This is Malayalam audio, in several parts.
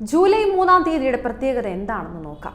ജൂലൈ മൂന്നാം തീയതിയുടെ പ്രത്യേകത എന്താണെന്ന് നോക്കാം.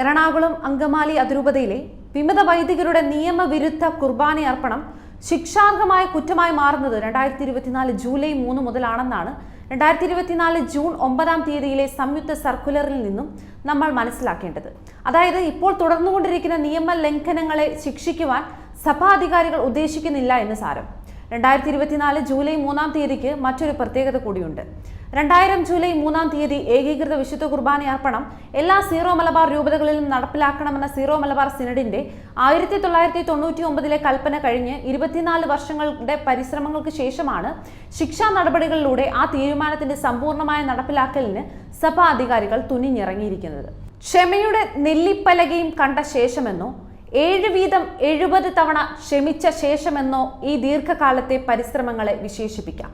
എറണാകുളം അങ്കമാലി അതിരൂപതയിലെ വിമത വൈദികരുടെ നിയമവിരുദ്ധ കുർബാന അർപ്പണം ശിക്ഷാർഹമായ കുറ്റമായി മാറുന്നത് രണ്ടായിരത്തി ഇരുപത്തിനാല് ജൂലൈ മൂന്ന് മുതലാണെന്നാണ് രണ്ടായിരത്തി ഇരുപത്തിനാല് ജൂൺ ഒമ്പതാം തീയതിയിലെ സംയുക്ത സർക്കുലറിൽ നിന്നും നമ്മൾ മനസ്സിലാക്കേണ്ടത്. അതായത് ഇപ്പോൾ തുടർന്നുകൊണ്ടിരിക്കുന്ന നിയമ ലംഘനങ്ങളെ ശിക്ഷിക്കുവാൻ സഭാധികാരികൾ ഉദ്ദേശിക്കുന്നില്ല എന്ന് സാരം. രണ്ടായിരത്തി ഇരുപത്തിനാല് ജൂലൈ മൂന്നാം തീയതിക്ക് മറ്റൊരു പ്രത്യേകത കൂടിയുണ്ട്. രണ്ടായിരം ജൂലൈ മൂന്നാം തീയതി ഏകീകൃത വിശുദ്ധ കുർബാന അർപ്പണം എല്ലാ സീറോ മലബാർ രൂപതകളിലും നടപ്പിലാക്കണമെന്ന സീറോ മലബാർ സിനഡിന്റെ ആയിരത്തി തൊള്ളായിരത്തി തൊണ്ണൂറ്റി ഒമ്പതിലെ കൽപ്പന കഴിഞ്ഞ് ഇരുപത്തിനാല് വർഷങ്ങളുടെ പരിശ്രമങ്ങൾക്ക് ശേഷമാണ് ശിക്ഷാ നടപടികളിലൂടെ ആ തീരുമാനത്തിന്റെ സമ്പൂർണമായ നടപ്പിലാക്കലിന് സഭാ അധികാരികൾ തുനിഞ്ഞിറങ്ങിയിരിക്കുന്നത്. ക്ഷമയുടെ നെല്ലിപ്പലകയും കണ്ട ശേഷമെന്നോ ഏഴ് വീതം എഴുപത് തവണ ക്ഷമിച്ച ശേഷമെന്നോ ഈ ദീർഘകാലത്തെ പരിശ്രമങ്ങളെ വിശേഷിപ്പിക്കാം.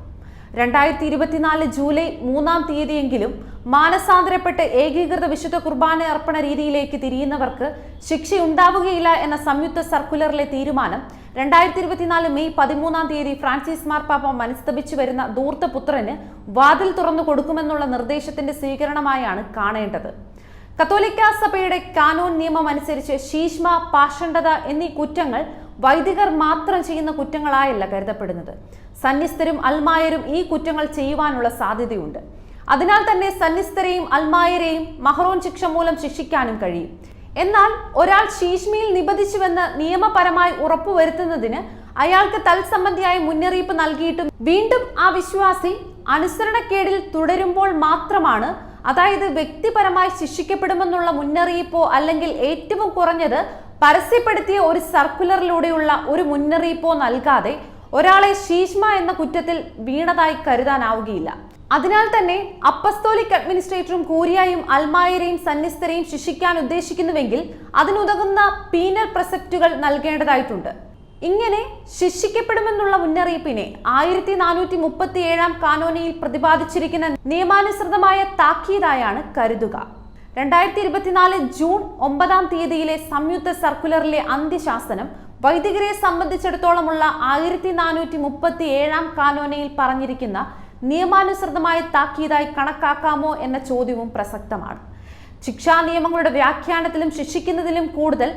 രണ്ടായിരത്തി ഇരുപത്തിനാല് ജൂലൈ മൂന്നാം തീയതിയെങ്കിലും മാനസാന്തരപ്പെട്ട് ഏകീകൃത വിശുദ്ധ കുർബാന അർപ്പണ രീതിയിലേക്ക് തിരിയുന്നവർക്ക് ശിക്ഷയുണ്ടാവുകയില്ല എന്ന സംയുക്ത സർക്കുലറിലെ തീരുമാനം രണ്ടായിരത്തി ഇരുപത്തിനാല് മെയ് പതിമൂന്നാം തീയതി ഫ്രാൻസിസ് മാർപ്പാപ്പ മനസ്തപിച്ചു വരുന്ന ധൂർത്തപുത്രന് വാതിൽ തുറന്നു കൊടുക്കുമെന്നുള്ള നിർദ്ദേശത്തിന്റെ സ്വീകരണമായാണ് കാണേണ്ടത്. കത്തോലിക്ക സഭയുടെ കാനൂൺ നിയമം അനുസരിച്ച് ശീഷ്മ പാഷണ്ഡത എന്നീ കുറ്റങ്ങൾ വൈദികർ മാത്രം ചെയ്യുന്ന കുറ്റങ്ങളായല്ല കരുതപ്പെടുന്നത്. സന്യസ്തരും അൽമായരും ഈ കുറ്റങ്ങൾ ചെയ്യുവാനുള്ള സാധ്യതയുണ്ട്. അതിനാൽ തന്നെ സന്യസ്തരെയും അൽമായരെയും മഹറോൻ ശിക്ഷ മൂലം ശിക്ഷിക്കാനും കഴിയും. എന്നാൽ ഒരാൾ ശീഷ്മിയിൽ നിബന്ധിച്ചുവെന്ന് നിയമപരമായി ഉറപ്പുവരുത്തുന്നതിന് അയാൾക്ക് തൽസംബന്ധിയായ മുന്നറിയിപ്പ് നൽകിയിട്ടും വീണ്ടും ആ വിശ്വാസി അനുസരണക്കേടിൽ തുടരുമ്പോൾ മാത്രമാണ് അതായത് വ്യക്തിപരമായി ശിക്ഷിക്കപ്പെടുമെന്നുള്ള മുന്നറിയിപ്പോ അല്ലെങ്കിൽ ഏറ്റവും കുറഞ്ഞത് പരസ്യപ്പെടുത്തിയ ഒരു സർക്കുലറിലൂടെയുള്ള ഒരു മുന്നറിയിപ്പോ നൽകാതെ ഒരാളെ ശീഷ്മ എന്ന കുറ്റത്തിൽ വീണതായി കരുതാനാവുകയില്ല. അതിനാൽ തന്നെ അപ്പസ്തോലിക് അഡ്മിനിസ്ട്രേറ്ററും കൂരിയായും അൽമായരെയും സന്യസ്തരെയും ശിക്ഷിക്കാൻ ഉദ്ദേശിക്കുന്നുവെങ്കിൽ അതിനുതകുന്ന പീനൽ പ്രസക്റ്റുകൾ നൽകേണ്ടതായിട്ടുണ്ട്. ഇങ്ങനെ ശിക്ഷിക്കപ്പെടുമെന്നുള്ള മുന്നറിയിപ്പിനെ ആയിരത്തി നാനൂറ്റി മുപ്പത്തി ഏഴാം കാനോനിയിൽ പ്രതിപാദിച്ചിരിക്കുന്ന നിയമാനുസൃതമായ താക്കീതായാണ് കരുതുക. രണ്ടായിരത്തി ഇരുപത്തിനാല് ജൂൺ ഒമ്പതാം തീയതിയിലെ സംയുക്ത സർക്കുലറിലെ അന്ത്യശാസനം വൈദികരെ സംബന്ധിച്ചിടത്തോളമുള്ള ആയിരത്തി നാനൂറ്റി മുപ്പത്തി ഏഴാം കാനോനയിൽ പറഞ്ഞിരിക്കുന്ന നിയമാനുസൃതമായ താക്കീതായി കണക്കാക്കാമോ എന്ന ചോദ്യവും പ്രസക്തമാണ്. ശിക്ഷാ നിയമങ്ങളുടെ വ്യാഖ്യാനത്തിലും ശിക്ഷിക്കുന്നതിലും കൂടുതൽ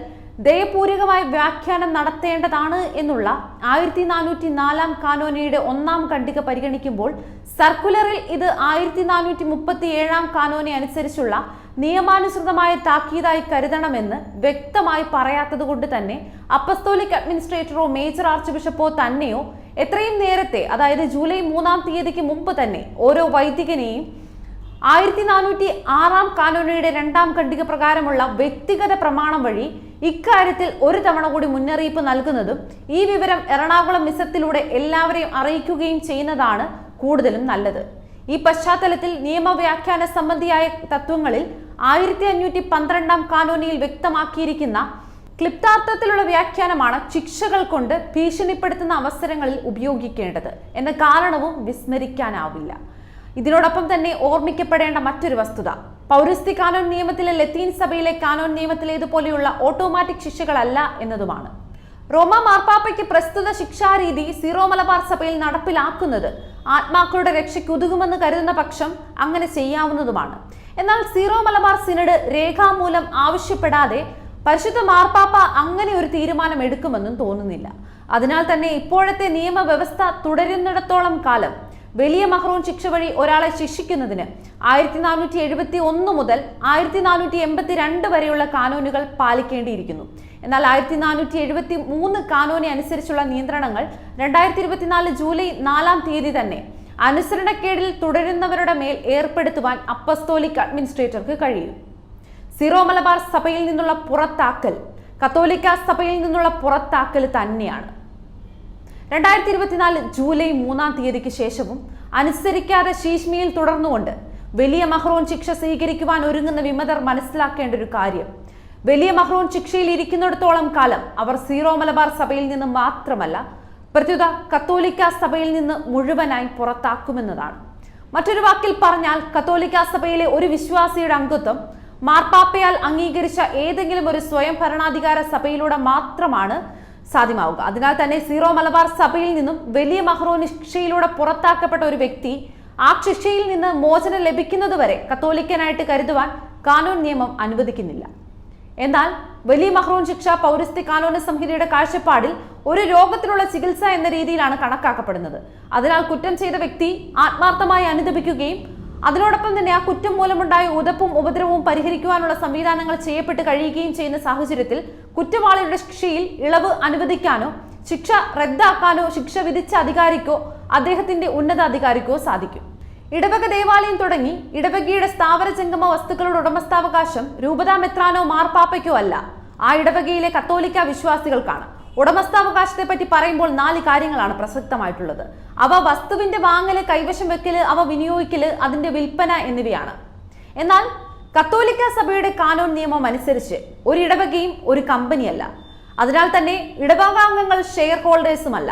ദയപൂർവകമായ വ്യാഖ്യാനം നടത്തേണ്ടതാണ് എന്നുള്ള ആയിരത്തി നാനൂറ്റി നാലാം കാനോനയുടെ ഒന്നാം ഖണ്ഡിക പരിഗണിക്കുമ്പോൾ സർക്കുലറിൽ ഇത് ആയിരത്തി നാനൂറ്റി മുപ്പത്തി ഏഴാം കാനോനെ അനുസരിച്ചുള്ള നിയമാനുസൃതമായ താക്കീതായി കരുതണമെന്ന് വ്യക്തമായി പറയാത്തത് കൊണ്ട് തന്നെ അപ്പസ്തോലിക് അഡ്മിനിസ്ട്രേറ്ററോ മേജർ ആർച്ച് ബിഷപ്പോ തന്നെയോ എത്രയും നേരത്തെ അതായത് ജൂലൈ മൂന്നാം തീയതിക്ക് മുമ്പ് തന്നെ ഓരോ വൈദികനെയും ആയിരത്തി നാനൂറ്റി ആറാം കാനോനയുടെ രണ്ടാം ഖണ്ഡിക പ്രകാരമുള്ള വ്യക്തിഗത പ്രമാണം വഴി ഇക്കാര്യത്തിൽ ഒരു തവണ കൂടി മുന്നറിയിപ്പ് നൽകുന്നതും ഈ വിവരം എറണാകുളം മിസത്തിലൂടെ എല്ലാവരെയും അറിയിക്കുകയും ചെയ്യുന്നതാണ് കൂടുതലും നല്ലത്. ഈ പശ്ചാത്തലത്തിൽ നിയമവ്യാഖ്യാന സംബന്ധിയായ തത്വങ്ങളിൽ ആയിരത്തി അഞ്ഞൂറ്റി പന്ത്രണ്ടാം കാനോനിയിൽ വ്യക്തമാക്കിയിരിക്കുന്ന ക്ലിപ്താർത്ഥത്തിലുള്ള വ്യാഖ്യാനമാണ് ശിക്ഷകൾ കൊണ്ട് ഭീഷണിപ്പെടുത്തുന്ന അവസരങ്ങളിൽ ഉപയോഗിക്കേണ്ടത് എന്ന കാരണവും വിസ്മരിക്കാനാവില്ല. ഇതിനോടൊപ്പം തന്നെ ഓർമ്മിക്കപ്പെടേണ്ട മറ്റൊരു വസ്തുത. പൗരസ്ത്യ കാനോൻ നിയമത്തിലെ ലത്തീൻ സഭയിലെ കാനോൻ നിയമത്തിലേതുപോലെയുള്ള ഓട്ടോമാറ്റിക് ശിക്ഷകളല്ല എന്നതുമാണ്. റോമ മാർപ്പാപ്പയ്ക്ക് പ്രസ്തുത ശിക്ഷാരീതി സീറോ മലബാർ സഭയിൽ നടപ്പിലാക്കുന്നത് ആത്മാക്കളുടെ രക്ഷയ്ക്ക് ഉതകുമെന്ന് കരുതുന്ന പക്ഷം അങ്ങനെ ചെയ്യാവുന്നതുമാണ്. എന്നാൽ സീറോ മലബാർ സിനഡ് രേഖാമൂലം ആവശ്യപ്പെടാതെ പരിശുദ്ധ മാർപ്പാപ്പ അങ്ങനെ ഒരു തീരുമാനം എടുക്കുമെന്നും തോന്നുന്നില്ല. അതിനാൽ തന്നെ ഇപ്പോഴത്തെ നിയമവ്യവസ്ഥ തുടരുന്നിടത്തോളം കാലം വലിയ മഹ്റൂൺ ശിക്ഷ വഴി ഒരാളെ ശിക്ഷിക്കുന്നതിന് ആയിരത്തി നാനൂറ്റി എഴുപത്തി ഒന്ന് മുതൽ ആയിരത്തി നാനൂറ്റി എൺപത്തി രണ്ട് വരെയുള്ള കാനൂനുകൾ പാലിക്കേണ്ടിയിരിക്കുന്നു. എന്നാൽ ആയിരത്തി നാനൂറ്റി എഴുപത്തി മൂന്ന് കാനൂനെ അനുസരിച്ചുള്ള നിയന്ത്രണങ്ങൾ രണ്ടായിരത്തി ഇരുപത്തിനാല് ജൂലൈ നാലാം തീയതി തന്നെ അനുസരണക്കേടിൽ തുടരുന്നവരുടെ മേൽ ഏർപ്പെടുത്തുവാൻ അപ്പസ്തോലിക് അഡ്മിനിസ്ട്രേറ്റർക്ക് കഴിയും. സിറോ മലബാർ സഭയിൽ നിന്നുള്ള പുറത്താക്കൽ കത്തോലിക്ക സഭയിൽ നിന്നുള്ള പുറത്താക്കൽ തന്നെയാണ്. രണ്ടായിരത്തി ഇരുപത്തിനാല് ജൂലൈ മൂന്നാം തീയതിക്ക് ശേഷവും അനുസരിക്കാതെ ശീഷ്മിയിൽ തുടർന്നുകൊണ്ട് വലിയ മഹ്റോൻ ശിക്ഷ സ്വീകരിക്കുവാൻ ഒരുങ്ങുന്ന വിമതർ മനസ്സിലാക്കേണ്ട ഒരു കാര്യം. വലിയ മഹ്റൂൺ ശിക്ഷയിൽ ഇരിക്കുന്നിടത്തോളം കാലം അവർ സീറോ മലബാർ സഭയിൽ നിന്ന് മാത്രമല്ല പ്രത്യുത കത്തോലിക്ക സഭയിൽ നിന്ന് മുഴുവനായി പുറത്താക്കുമെന്നതാണ്. മറ്റൊരു വാക്കിൽ പറഞ്ഞാൽ കത്തോലിക്ക സഭയിലെ ഒരു വിശ്വാസിയുടെ അംഗത്വം മാർപ്പാപ്പയാൽ അംഗീകരിച്ച ഏതെങ്കിലും ഒരു സ്വയം ഭരണാധികാര സഭയിലൂടെ മാത്രമാണ് സാധ്യമാവുക. അതിനാൽ തന്നെ സീറോ മലബാർ സഭയിൽ നിന്നും വലിയ മഹ്റോൻ ശിക്ഷയിലൂടെ പുറത്താക്കപ്പെട്ട ഒരു വ്യക്തി ആ ശിക്ഷയിൽ നിന്ന് മോചനം ലഭിക്കുന്നതുവരെ കത്തോലിക്കനായിട്ട് കരുതുവാൻ കാനൂൺ നിയമം അനുവദിക്കുന്നില്ല. എന്നാൽ വലിയ മഹ്റൂൻ ശിക്ഷ പൗരസ്ത്യ കാനോന സംഹിതയുടെ കാഴ്ചപ്പാടിൽ ഒരു രോഗത്തിനുള്ള ചികിത്സ എന്ന രീതിയിലാണ് കണക്കാക്കപ്പെടുന്നത്. അതിനാൽ കുറ്റം ചെയ്ത വ്യക്തി ആത്മാർത്ഥമായി അനുദപിക്കുകയും അതിനോടൊപ്പം തന്നെ ആ കുറ്റം മൂലമുണ്ടായ ഉതപ്പും ഉപദ്രവവും പരിഹരിക്കുവാനുള്ള സംവിധാനങ്ങൾ ചെയ്യപ്പെട്ട് കഴിയുകയും ചെയ്യുന്ന സാഹചര്യത്തിൽ കുറ്റവാളിയുടെ ശിക്ഷയിൽ ഇളവ് അനുവദിക്കാനോ ശിക്ഷ റദ്ദാക്കാനോ ശിക്ഷ വിധിച്ച അധികാരിക്കോ അദ്ദേഹത്തിന്റെ ഉന്നതാധികാരിക്കോ സാധിക്കും. ഇടവക ദേവാലയം തുടങ്ങി ഇടവകയുടെ സ്ഥാവര ജംഗമ വസ്തുക്കളുടെ ഉടമസ്ഥാവകാശം രൂപതാ മെത്രാനോ മാർപ്പാപ്പയ്ക്കോ അല്ല. ആ ഇടവകയിലെ കത്തോലിക്ക വിശ്വാസികൾക്കാണ്. ഉടമസ്ഥാവകാശത്തെ പറ്റി പറയുമ്പോൾ നാല് കാര്യങ്ങളാണ് പ്രസക്തമായിട്ടുള്ളത്. അവ വസ്തുവിന്റെ വാങ്ങൽ കൈവശം വെക്കൽ അവ വിനിയോഗിക്കൽ അതിന്റെ വിൽപ്പന എന്നിവയാണ്. എന്നാൽ കത്തോലിക്ക സഭയുടെ കാനോൺ നിയമം അനുസരിച്ച് ഒരു ഇടവകയും ഒരു കമ്പനിയല്ല. അതിനാൽ തന്നെ ഇടവകാംഗങ്ങൾ ഷെയർ ഹോൾഡേഴ്സുമല്ല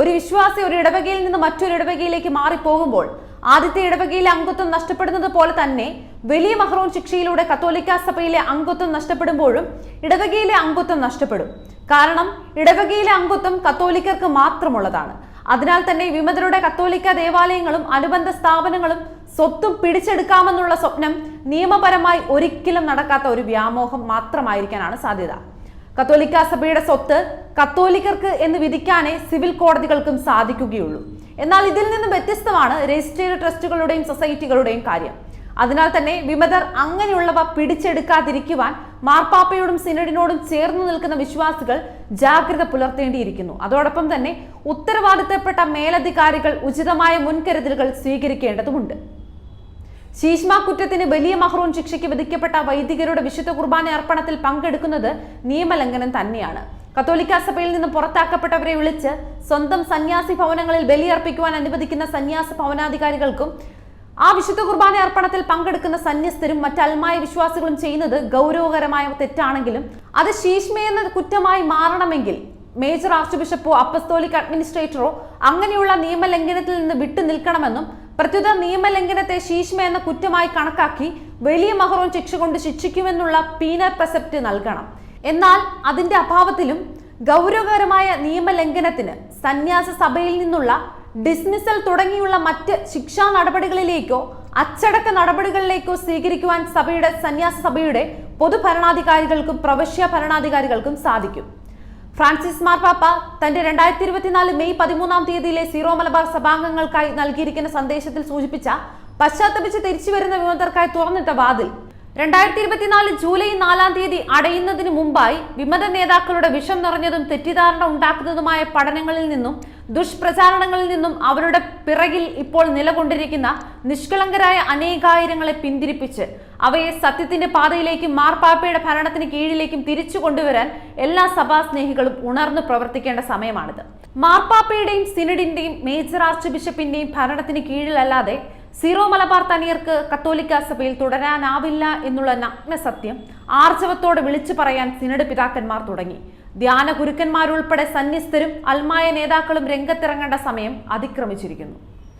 ഒരു വിശ്വാസി ഒരു ഇടവകയിൽ നിന്ന് മറ്റൊരു ഇടവകയിലേക്ക് മാറിപ്പോകുമ്പോൾ ആദ്യത്തെ ഇടവകയിലെ അംഗത്വം നഷ്ടപ്പെടുന്നത് പോലെ തന്നെ വലിയ മഹ്റൂൺ ശിക്ഷയിലൂടെ കത്തോലിക്ക സഭയിലെ അംഗത്വം നഷ്ടപ്പെടുമ്പോഴും ഇടവകയിലെ അംഗത്വം നഷ്ടപ്പെടും. കാരണം ഇടവകയിലെ അംഗത്വം കത്തോലിക്കർക്ക് മാത്രമുള്ളതാണ്. അതിനാൽ തന്നെ വിമതരുടെ കത്തോലിക്ക ദേവാലയങ്ങളും അനുബന്ധ സ്ഥാപനങ്ങളും സ്വത്തും പിടിച്ചെടുക്കാമെന്നുള്ള സ്വപ്നം നിയമപരമായി ഒരിക്കലും നടക്കാത്ത ഒരു വ്യാമോഹം മാത്രമായിരിക്കാനാണ് സാധ്യത. കത്തോലിക്ക സഭയുടെ സ്വത്ത് കത്തോലിക്കർക്ക് എന്ന് വിധിക്കാനേ സിവിൽ കോടതികൾക്കും സാധിക്കുകയുള്ളൂ. എന്നാൽ ഇതിൽ നിന്നും വ്യത്യസ്തമാണ് രജിസ്റ്റേഡ് ട്രസ്റ്റുകളുടെയും സൊസൈറ്റികളുടെയും കാര്യം. അതിനാൽ തന്നെ വിമതർ അങ്ങനെയുള്ളവ പിടിച്ചെടുക്കാതിരിക്കുവാൻ മാർപ്പാപ്പയോടും സിനഡിനോടും ചേർന്നു നിൽക്കുന്ന വിശ്വാസികൾ ജാഗ്രത പുലർത്തേണ്ടിയിരിക്കുന്നു. അതോടൊപ്പം തന്നെ ഉത്തരവാദിത്തപ്പെട്ട മേലധികാരികൾ ഉചിതമായ മുൻകരുതലുകൾ സ്വീകരിക്കേണ്ടതുണ്ട് ശീഷ്മ കുറ്റത്തിന് വലിയ മഹ്റൂം ശിക്ഷയ്ക്ക് വിധിക്കപ്പെട്ട വൈദികരുടെ വിശുദ്ധ കുർബാന അർപ്പണത്തിൽ പങ്കെടുക്കുന്നത് നിയമലംഘനം തന്നെയാണ്. കത്തോലിക്ക സഭയിൽ നിന്ന് പുറത്താക്കപ്പെട്ടവരെ വിളിച്ച് സ്വന്തം സന്യാസി ഭവനങ്ങളിൽ ബലിയർപ്പിക്കുവാൻ അനുവദിക്കുന്ന സന്യാസ ഭവനാധികാരികൾക്കും ആ വിശുദ്ധ കുർബാന അർപ്പണത്തിൽ പങ്കെടുക്കുന്ന സന്യസ്തരും മറ്റ് അൽമായ വിശ്വാസികളും ചെയ്യുന്നത് ഗൗരവകരമായ തെറ്റാണെങ്കിലും അത് ശീഷ്മയെന്ന കുറ്റമായി മാറണമെങ്കിൽ മേജർ ആർച്ച് ബിഷപ്പോ അപ്പസ്തോലിക് അഡ്മിനിസ്ട്രേറ്ററോ അങ്ങനെയുള്ള നിയമലംഘനത്തിൽ നിന്ന് വിട്ടു നിൽക്കണമെന്നും പ്രത്യുത നിയമലംഘനത്തെ ശീഷ്മ എന്ന കുറ്റമായി കണക്കാക്കി വലിയ മഹറോൻ ശിക്ഷ കൊണ്ട് ശിക്ഷിക്കുമെന്നുള്ള പീനൽ പ്രസപ്റ്റ് നൽകണം. എന്നാൽ അതിന്റെ അഭാവത്തിലും ഗൗരവകരമായ നിയമലംഘനത്തിന് സന്യാസ സഭയിൽ നിന്നുള്ള ഡിസ്മിസൽ തുടങ്ങിയുള്ള മറ്റ് ശിക്ഷാ നടപടികളിലേക്കോ അച്ചടക്ക നടപടികളിലേക്കോ സ്വീകരിക്കുവാൻ സഭയുടെ സന്യാസ സഭയുടെ പൊതുഭരണാധികാരികൾക്കും പ്രവശ്യ ഭരണാധികാരികൾക്കും സാധിക്കും. ഫ്രാൻസിസ് മാർപ്പാപ്പ തന്റെ രണ്ടായിരത്തി ഇരുപത്തിനാല് മെയ് പതിമൂന്നാം തീയതിയിലെ സീറോ മലബാർ സഭാംഗങ്ങൾക്കായി നൽകിയിരിക്കുന്ന സന്ദേശത്തിൽ സൂചിപ്പിച്ച പശ്ചാത്തപിച്ച് തിരിച്ചു വരുന്ന വിമതർക്കായി തുറന്നിട്ട വാതിൽ രണ്ടായിരത്തി ഇരുപത്തിനാല് ജൂലൈ നാലാം തീയതി അടയുന്നതിന് മുമ്പായി വിമത നേതാക്കളുടെ വിഷം നിറഞ്ഞതും തെറ്റിദ്ധാരണ ഉണ്ടാക്കുന്നതുമായ പഠനങ്ങളിൽ നിന്നും ദുഷ്പ്രചാരണങ്ങളിൽ നിന്നും അവരുടെ പിറകിൽ ഇപ്പോൾ നിലകൊണ്ടിരിക്കുന്ന നിഷ്കളങ്കരായ അനേകായിരങ്ങളെ പിന്തിരിപ്പിച്ച് അവയെ സത്യത്തിന്റെ പാതയിലേക്കും മാർപ്പാപ്പയുടെ ഭരണത്തിന് കീഴിലേക്കും തിരിച്ചു കൊണ്ടുവരാൻ എല്ലാ സഭാസ്നേഹികളും ഉണർന്നു പ്രവർത്തിക്കേണ്ട സമയമാണിത്. മാർപ്പാപ്പയുടെയും സിനഡിന്റെയും മേജർ ആർച്ച് ബിഷപ്പിന്റെയും ഭരണത്തിന് കീഴിലല്ലാതെ സീറോ മലബാർ തനിയർക്ക് കത്തോലിക്ക സഭയിൽ തുടരാനാവില്ല എന്നുള്ള നഗ്നസത്യം ആർജവത്തോട് വിളിച്ചു പറയാൻ സിനഡ് പിതാക്കന്മാർ തുടങ്ങി. ധ്യാന ഗുരുക്കന്മാരുൾപ്പെടെ സന്യസ്തരും അൽമായ നേതാക്കളും രംഗത്തിറങ്ങേണ്ട സമയം അതിക്രമിച്ചിരിക്കുന്നു.